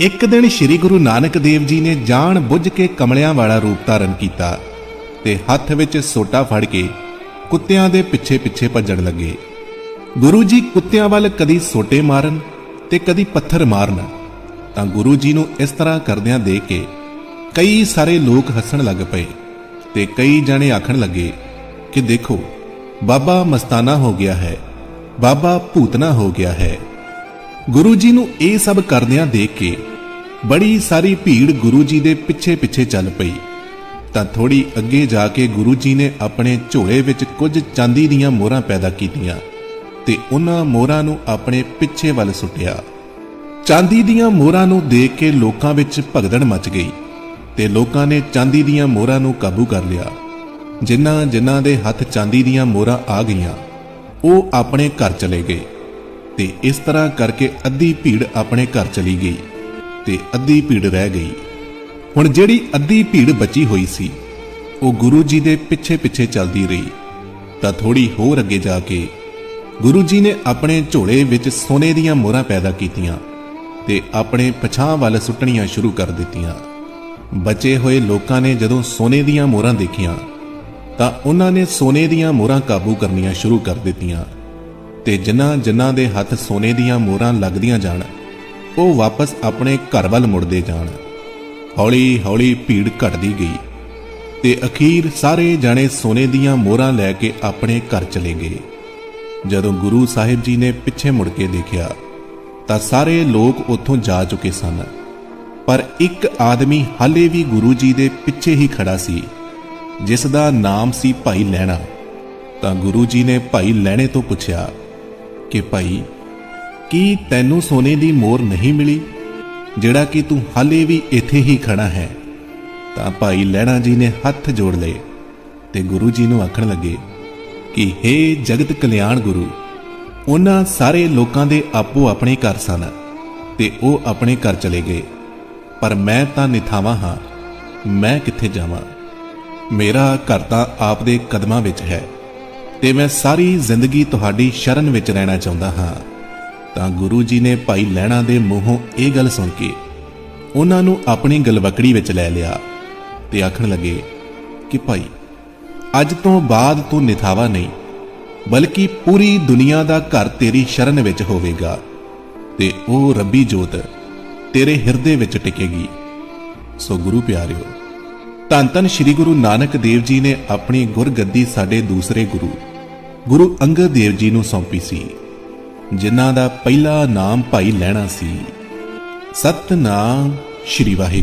ਇੱਕ ਦਿਨ ਸ੍ਰੀ ਗੁਰੂ ਨਾਨਕ ਦੇਵ ਜੀ ਨੇ ਜਾਣ ਬੁੱਝ ਕੇ ਕਮਲਿਆਂ ਵਾਲਾ ਰੂਪ ਧਾਰਨ ਕੀਤਾ ਤੇ ਹੱਥ ਵਿੱਚ ਸੋਟਾ ਫੜ ਕੇ ਕੁੱਤਿਆਂ ਦੇ ਪਿੱਛੇ ਪਿੱਛੇ ਭੱਜਣ ਲੱਗੇ। ਗੁਰੂ ਜੀ ਕੁੱਤਿਆਂ ਵੱਲ ਕਦੀ ਸੋਟੇ ਮਾਰਨ ਤੇ ਕਦੀ ਪੱਥਰ ਮਾਰਨ, ਤਾਂ ਗੁਰੂ ਜੀ ਨੂੰ ਇਸ ਤਰ੍ਹਾਂ ਕਰਦਿਆਂ ਦੇਖ ਕੇ ਕਈ ਸਾਰੇ ਲੋਕ ਹੱਸਣ ਲੱਗ ਪਏ ਤੇ ਕਈ ਜਣੇ ਆਖਣ ਲੱਗੇ ਕਿ ਦੇਖੋ, ਬਾਬਾ ਮਸਤਾਨਾ ਹੋ ਗਿਆ ਹੈ, ਬਾਬਾ ਭੂਤਨਾ ਹੋ ਗਿਆ ਹੈ। ਗੁਰੂ ਜੀ ਨੂੰ ਇਹ ਸਭ ਕਰਦਿਆਂ ਦੇਖ ਕੇ ਬੜੀ ਸਾਰੀ ਭੀੜ ਗੁਰੂ ਜੀ ਦੇ ਪਿੱਛੇ ਪਿੱਛੇ ਚੱਲ ਪਈ। ਤਾਂ ਥੋੜੀ ਅੱਗੇ ਜਾ ਕੇ ਗੁਰੂ ਜੀ ਨੇ ਆਪਣੇ ਝੋਲੇ ਵਿੱਚ ਕੁਝ ਚਾਂਦੀ ਦੀਆਂ ਮੋਹਰਾਂ ਪੈਦਾ ਕੀਤੀਆਂ ਤੇ ਉਹਨਾਂ ਮੋਹਰਾਂ ਨੂੰ ਆਪਣੇ ਪਿੱਛੇ ਵੱਲ ਸੁੱਟਿਆ। ਚਾਂਦੀ ਦੀਆਂ ਮੋਹਰਾਂ ਨੂੰ ਦੇਖ ਕੇ ਲੋਕਾਂ ਵਿੱਚ ਭਗਦੜ ਮਚ ਗਈ ਤੇ ਲੋਕਾਂ ਨੇ ਚਾਂਦੀ ਦੀਆਂ ਮੋਹਰਾਂ ਨੂੰ ਕਾਬੂ ਕਰ ਲਿਆ। ਜਿਨ੍ਹਾਂ ਜਿਨ੍ਹਾਂ ਦੇ ਹੱਥ ਚਾਂਦੀ ਦੀਆਂ ਮੋਹਰਾਂ ਆ ਗਈਆਂ, ਉਹ ਆਪਣੇ ਘਰ ਚਲੇ ਗਏ ਤੇ ਇਸ ਤਰ੍ਹਾਂ ਕਰਕੇ ਅੱਧੀ ਭੀੜ ਆਪਣੇ ਘਰ ਚਲੀ ਗਈ। ਤੇ ਅੱਧੀ ਭੀੜ ਰਹਿ ਗਈ। ਹੁਣ ਜਿਹੜੀ ਅੱਧੀ ਭੀੜ ਬਚੀ ਹੋਈ ਸੀ, ਉਹ ਗੁਰੂ ਜੀ ਦੇ ਪਿੱਛੇ ਪਿੱਛੇ ਚੱਲਦੀ ਰਹੀ। ਤਾਂ ਥੋੜੀ ਹੋਰ ਅੱਗੇ ਜਾ ਕੇ ਗੁਰੂ ਜੀ ਨੇ ਆਪਣੇ ਝੋਲੇ ਵਿੱਚ ਸੋਨੇ ਦੀਆਂ ਮੋਹਰਾਂ ਪੈਦਾ ਕੀਤੀਆਂ ਤੇ ਆਪਣੇ ਪਛਾਂ ਵੱਲ ਸੁੱਟਣੀਆਂ ਸ਼ੁਰੂ ਕਰ ਦਿੱਤੀਆਂ। ਬਚੇ ਹੋਏ ਲੋਕਾਂ ਨੇ ਜਦੋਂ ਸੋਨੇ ਦੀਆਂ ਮੋਹਰਾਂ ਦੇਖੀਆਂ, ਤਾਂ ਉਹਨਾਂ ਨੇ ਸੋਨੇ ਦੀਆਂ ਮੋਹਰਾਂ ਕਾਬੂ ਕਰਨੀਆਂ ਸ਼ੁਰੂ ਕਰ ਦਿੱਤੀਆਂ ਤੇ ਜਿਨ੍ਹਾਂ ਜਿਨ੍ਹਾਂ ਦੇ ਹੱਥ ਸੋਨੇ ਦੀਆਂ ਮੋਹਰਾਂ ਲੱਗਦੀਆਂ ਜਾਣ ਉਹ ਵਾਪਸ ਆਪਣੇ ਘਰ ਵੱਲ ਮੁੜਦੇ ਜਾਣ। ਹੌਲੀ ਹੌਲੀ ਭੀੜ ਘਟਦੀ ਗਈ ਤੇ ਅਖੀਰ ਸਾਰੇ ਜਾਣੇ ਸੋਨੇ ਦੀਆਂ ਮੋਹਰਾਂ ਲੈ ਕੇ ਆਪਣੇ ਘਰ ਚਲੇ ਗਏ। ਜਦੋਂ ਗੁਰੂ ਸਾਹਿਬ ਜੀ ਨੇ ਪਿੱਛੇ ਮੁੜ ਕੇ ਦੇਖਿਆ ਤਾਂ ਸਾਰੇ ਲੋਕ ਉੱਥੋਂ ਜਾ ਚੁੱਕੇ ਸਨ। ਪਰ ਇੱਕ ਆਦਮੀ ਹਾਲੇ ਵੀ ਗੁਰੂ ਜੀ ਦੇ ਪਿੱਛੇ ਹੀ ਖੜਾ ਸੀ, ਜਿਸ ਦਾ ਨਾਮ ਸੀ ਭਾਈ ਲੈਣਾ ਤਾਂ ਗੁਰੂ ਜੀ ਨੇ ਭਾਈ ਲੈਣੇ ਤੋਂ ਪੁੱਛਿਆ ਕਿ ਭਾਈ ਕੀ ਤੈਨੂੰ ਸੋਨੇ ਦੀ ਮੋਰ ਨਹੀਂ ਮਿਲੀ? ਜਿਹੜਾ ਕਿ ਤੂੰ ਹਾਲੇ ਵੀ ਇੱਥੇ ਹੀ ਖੜਾ ਹੈ। ਤਾਂ ਭਾਈ ਲੈਣਾ ਜੀ ਨੇ ਹੱਥ ਜੋੜ ਲਏ ਤੇ ਗੁਰੂ ਜੀ ਨੂੰ ਆਖਣ ਲੱਗੇ ਕਿ हे ਜਗਤ ਕਲਿਆਣ ਗੁਰੂ, ਉਹਨਾਂ ਸਾਰੇ ਲੋਕਾਂ ਦੇ ਆਪੋ ਆਪਣੇ ਘਰ ਸਨ ਤੇ ਉਹ ਆਪਣੇ ਘਰ ਚਲੇ ਗਏ। ਪਰ ਮੈਂ ਤਾਂ ਨਿਥਾਵਾਂ ਹਾਂ, ਮੈਂ ਕਿੱਥੇ ਜਾਵਾਂ? ਮੇਰਾ ਘਰ ਤਾਂ ਆਪ ਦੇ ਕਦਮਾਂ ਵਿੱਚ ਹੈ ਤੇ ਮੈਂ ਸਾਰੀ ਜ਼ਿੰਦਗੀ ਤੁਹਾਡੀ ਸ਼ਰਨ ਵਿੱਚ ਰਹਿਣਾ ਚਾਹੁੰਦਾ ਹਾਂ। ਤਾਂ ਗੁਰੂ ਜੀ ਨੇ ਭਾਈ ਲੈਣਾ ਦੇ ਮੂੰਹੋਂ ਇਹ ਗੱਲ ਸੁਣ ਕੇ ਉਹਨਾਂ ਨੂੰ ਆਪਣੀ ਗਲਵਕੜੀ ਵਿੱਚ ਲੈ ਲਿਆ ਤੇ ਆਖਣ ਲੱਗੇ ਕਿ ਭਾਈ, ਅੱਜ ਤੋਂ ਬਾਅਦ ਤੂੰ ਨਿਥਾਵਾ ਨਹੀਂ, ਬਲਕਿ ਪੂਰੀ ਦੁਨੀਆ ਦਾ ਘਰ ਤੇਰੀ ਸ਼ਰਨ ਵਿੱਚ ਹੋਵੇਗਾ ਤੇ ਉਹ ਰੱਬੀ ਜੋਤ ਤੇਰੇ ਹਿਰਦੇ ਵਿੱਚ ਟਿਕੇਗੀ। ਸੋ ਗੁਰੂ ਪਿਆਰਿਓ, ਧੰਨ ਧੰਨ ਸ੍ਰੀ ਗੁਰੂ ਨਾਨਕ ਦੇਵ ਜੀ ਨੇ ਆਪਣੀ ਗੁਰਗੱਦੀ ਸਾਡੇ ਦੂਸਰੇ ਗੁਰੂ ਗੁਰੂ ਅੰਗਦ ਦੇਵ ਜੀ ਨੂੰ ਸੌਂਪੀ ਸੀ। ਜਿਨ੍ਹਾਂ ਦਾ ਪਹਿਲਾ ਨਾਮ ਭਾਈ ਲੈਣਾ ਸੀ। ਸਤਨਾਮ ਸ੍ਰੀ ਵਾਹਿਗੁਰੂ।